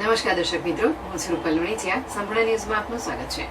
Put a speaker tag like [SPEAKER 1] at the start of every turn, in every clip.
[SPEAKER 1] નમસ્કાર દર્શક મિત્રો, હું છું રૂપલ લુણીચિયા સંપૂર્ણ ન્યૂઝમાં આપનું સ્વાગત છે.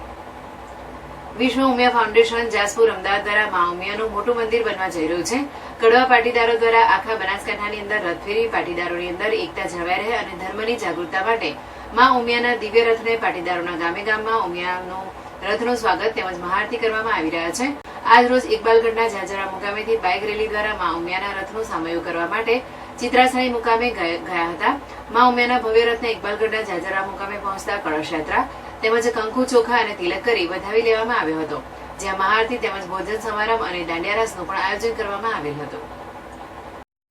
[SPEAKER 1] વિશ્વ ઉમિયા ફાઉન્ડેશન જાસપુર અમદાવાદ દ્વારા મા ઉમિયાનું મોટું મંદિર બનવા જઈ રહ્યું છે. કડવા પાટીદારો દ્વારા આખા બનાસકાંઠાની અંદર રથફેરી, પાટીદારોની અંદર એકતા જળવાઈ રહે અને ધર્મની જાગૃતતા માટે મા ઉમિયાના દિવ્ય રથને પાટીદારોના ગામે ગામમાં ઉમિયાનું રથનું સ્વાગત તેમજ મહાઆરતી કરવામાં આવી રહ્યા છે. આજ રોજ ઇકબાલગઢના ઝાઝરા મુકામેથી બાઇક રેલી દ્વારા મા ઉમિયાના રથનું સામયું કરવા માટે ચિત્રાસણી મુકામે ગયા હતા. મા ઉમિયાના ભવ્ય રથને ઇકબાલગઢના ઝાઝરા મુકામે પહોંચતા કળશ યાત્રા તેમજ કંકુ ચોખા અને તિલક કરી વધાવી લેવામાં આવ્યો હતો. જ્યાં મહાઆરતી તેમજ ભોજન સમારંભ અને દાંડિયારાસનું પણ આયોજન કરવામાં આવેલ હતું.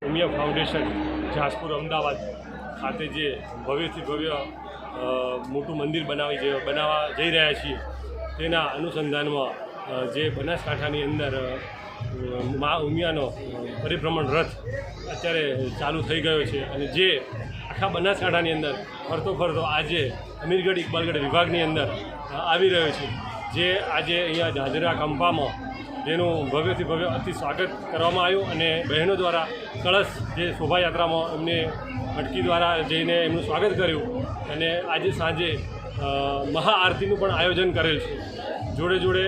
[SPEAKER 2] ઉમિયા ફાઉન્ડેશન જાસપુર અમદાવાદ ખાતે જે ભવ્યથી ભવ્ય મોટું મંદિર બનાવી બનાવવા જઈ રહ્યા છીએ, તેના અનુસંધાનમાં જે બનાસકાંઠાની અંદર મા ઉમિયાનો પરિભ્રમણ રથ અત્યારે ચાલુ થઈ ગયો છે અને જે આખા બનાસકાંઠાની અંદર ફરતો ફરતો આજે અમીરગઢ ઇકબાલગઢ વિભાગની અંદર આવી રહ્યો છે. જે આજે અહીંયા જાજરા કંપામાં જેનું ભવ્યથી ભવ્ય અતિ સ્વાગત કરવામાં આવ્યું અને બહેનો દ્વારા કળશ જે શોભાયાત્રામાં એમને મટકી દ્વારા જઈને એમનું સ્વાગત કર્યું અને આજે સાંજે મહાઆરતીનું પણ આયોજન કરેલ છે. જોડે જોડે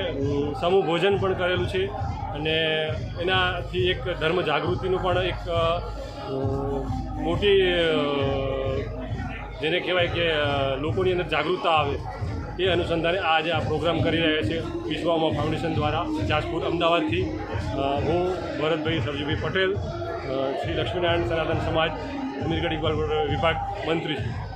[SPEAKER 2] સમૂહ ભોજન પણ કરેલું છે. અને એનાથી એક ધર્મ જાગૃતિનું પણ એક મોટી જેને કહેવાય કે લોકોની અંદર જાગૃતતા આવે એ અનુસંધાને આજે આ પ્રોગ્રામ કરી રહ્યા છે વિશ્વમાં ફાઉન્ડેશન દ્વારા જાજપુર અમદાવાદથી. હું ભરતભાઈ સરજીભાઈ પટેલ શ્રી લક્ષ્મીનારાયણ સનાતન સમાજ, અમીરગઢ વિભાગ મંત્રી છું.